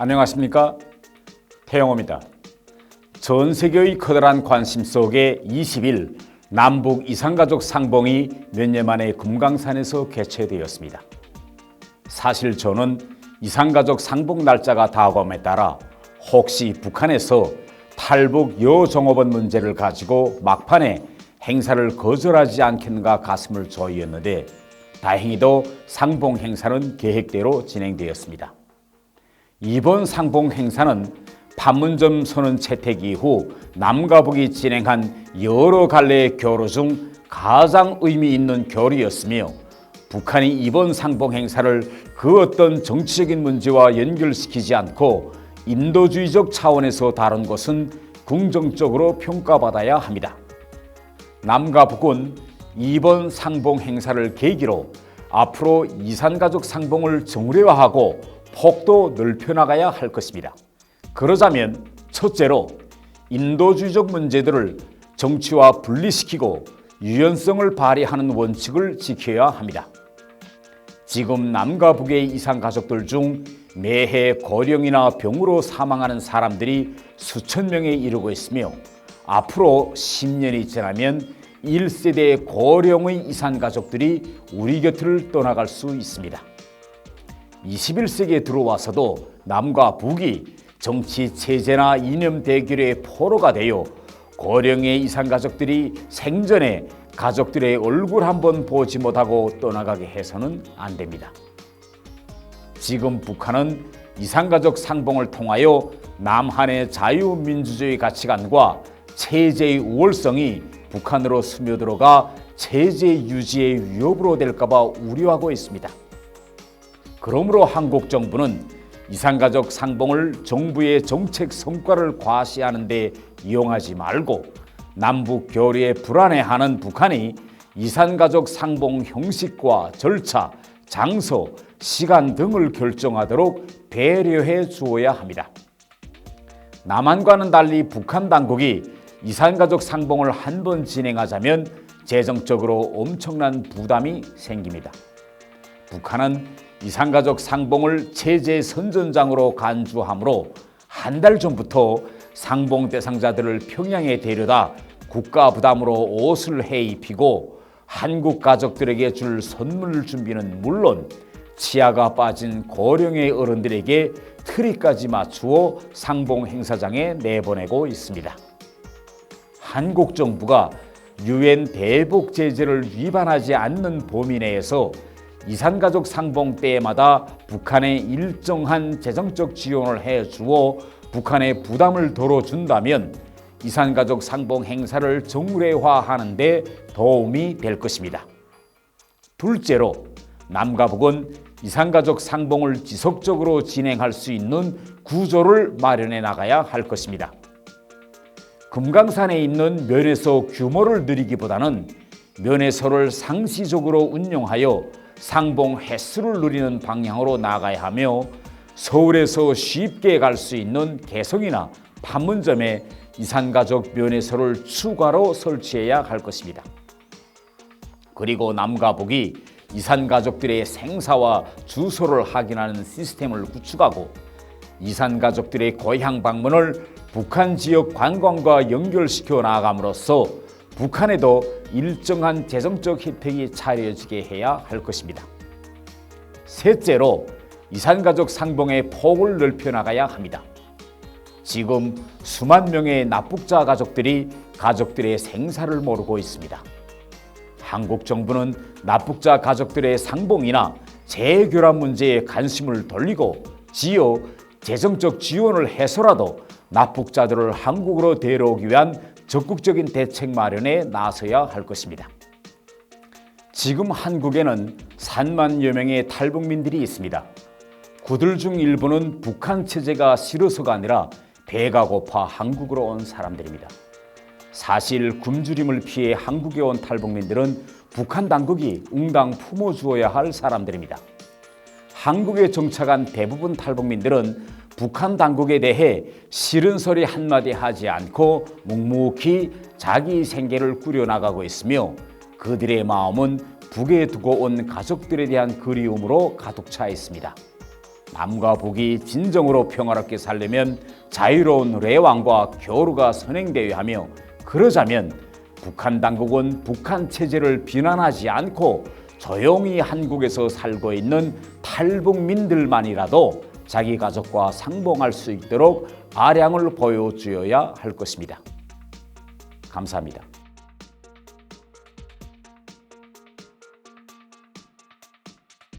안녕하십니까 태영호입니다. 전 세계의 커다란 관심 속에 20일 남북 이산가족 상봉이 몇 년 만에 금강산에서 개최되었습니다. 사실 저는 이산가족 상봉 날짜가 다가옴에 따라 혹시 북한에서 탈북 여종업원 문제를 가지고 막판에 행사를 거절하지 않겠는가 가슴을 조이었는데 다행히도 상봉 행사는 계획대로 진행되었습니다. 이번 상봉 행사는 판문점 선언 채택 이후 남과 북이 진행한 여러 갈래의 교류 중 가장 의미 있는 교류였으며 북한이 이번 상봉 행사를 그 어떤 정치적인 문제와 연결시키지 않고 인도주의적 차원에서 다룬 것은 긍정적으로 평가받아야 합니다. 남과 북은 이번 상봉 행사를 계기로 앞으로 이산가족 상봉을 정례화하고 폭도 넓혀나가야 할 것입니다. 그러자면 첫째로 인도주의적 문제들을 정치와 분리시키고 유연성을 발휘하는 원칙을 지켜야 합니다. 지금 남과 북의 이산 가족들 중 매해 고령이나 병으로 사망하는 사람들이 수천 명에 이르고 있으며 앞으로 10년이 지나면 1세대 고령의 이산 가족들이 우리 곁을 떠나갈 수 있습니다. 21세기에 들어와서도 남과 북이 정치 체제나 이념 대결의 포로가 되어 고령의 이산 가족들이 생전에 가족들의 얼굴 한번 보지 못하고 떠나가게 해서는 안 됩니다. 지금 북한은 이산가족 상봉을 통하여 남한의 자유민주주의 가치관과 체제의 우월성이 북한으로 스며들어가 체제 유지의 위협으로 될까봐 우려하고 있습니다. 그러므로 한국 정부는 이산가족 상봉을 정부의 정책 성과를 과시하는 데 이용하지 말고 남북 교류에 불안해하는 북한이 이산가족 상봉 형식과 절차, 장소, 시간 등을 결정하도록 배려해 주어야 합니다. 남한과는 달리 북한 당국이 이산가족 상봉을 한 번 진행하자면 재정적으로 엄청난 부담이 생깁니다. 북한은 이산가족 상봉을 체제 선전장으로 간주하므로 한 달 전부터 상봉 대상자들을 평양에 데려다 국가 부담으로 옷을 해 입히고 한국 가족들에게 줄 선물 준비는 물론 치아가 빠진 고령의 어른들에게 트리까지 맞추어 상봉 행사장에 내보내고 있습니다. 한국 정부가 유엔 대북 제재를 위반하지 않는 범위 내에서 이산가족 상봉 때마다 북한에 일정한 재정적 지원을 해 주어 북한의 부담을 덜어준다면 이산가족 상봉 행사를 정례화하는 데 도움이 될 것입니다. 둘째로 남과 북은 이산가족 상봉을 지속적으로 진행할 수 있는 구조를 마련해 나가야 할 것입니다. 금강산에 있는 면회소 규모를 늘리기보다는 면회소를 상시적으로 운영하여 상봉 횟수를 누리는 방향으로 나가야 하며 서울에서 쉽게 갈 수 있는 개성이나 판문점에 이산가족 면회소를 추가로 설치해야 할 것입니다. 그리고 남과 북이 이산가족들의 생사와 주소를 확인하는 시스템을 구축하고 이산가족들의 고향 방문을 북한 지역 관광과 연결시켜 나감으로써 북한에도 일정한 재정적 혜택이 차려지게 해야 할 것입니다. 셋째로 이산가족 상봉의 폭을 넓혀 나가야 합니다. 지금 수만 명의 납북자 가족들이 가족들의 생사를 모르고 있습니다. 한국 정부는 납북자 가족들의 상봉이나 재교란 문제에 관심을 돌리고 지어 재정적 지원을 해서라도 납북자들을 한국으로 데려오기 위한 적극적인 대책 마련에 나서야 할 것입니다. 지금 한국에는 3만여 명의 탈북민들이 있습니다. 그들 중 일부는 북한 체제가 싫어서가 아니라 배가 고파 한국으로 온 사람들입니다. 사실 굶주림을 피해 한국에 온 탈북민들은 북한 당국이 응당 품어주어야 할 사람들입니다. 한국에 정착한 대부분 탈북민들은 북한 당국에 대해 싫은 소리 한마디 하지 않고 묵묵히 자기 생계를 꾸려나가고 있으며 그들의 마음은 북에 두고 온 가족들에 대한 그리움으로 가득 차 있습니다. 남과 북이 진정으로 평화롭게 살려면 자유로운 레왕과 교류가 선행되어야 하며 그러자면 북한 당국은 북한 체제를 비난하지 않고 조용히 한국에서 살고 있는 탈북민들만이라도 자기 가족과 상봉할 수 있도록 아량을 보여주어야 할 것입니다. 감사합니다.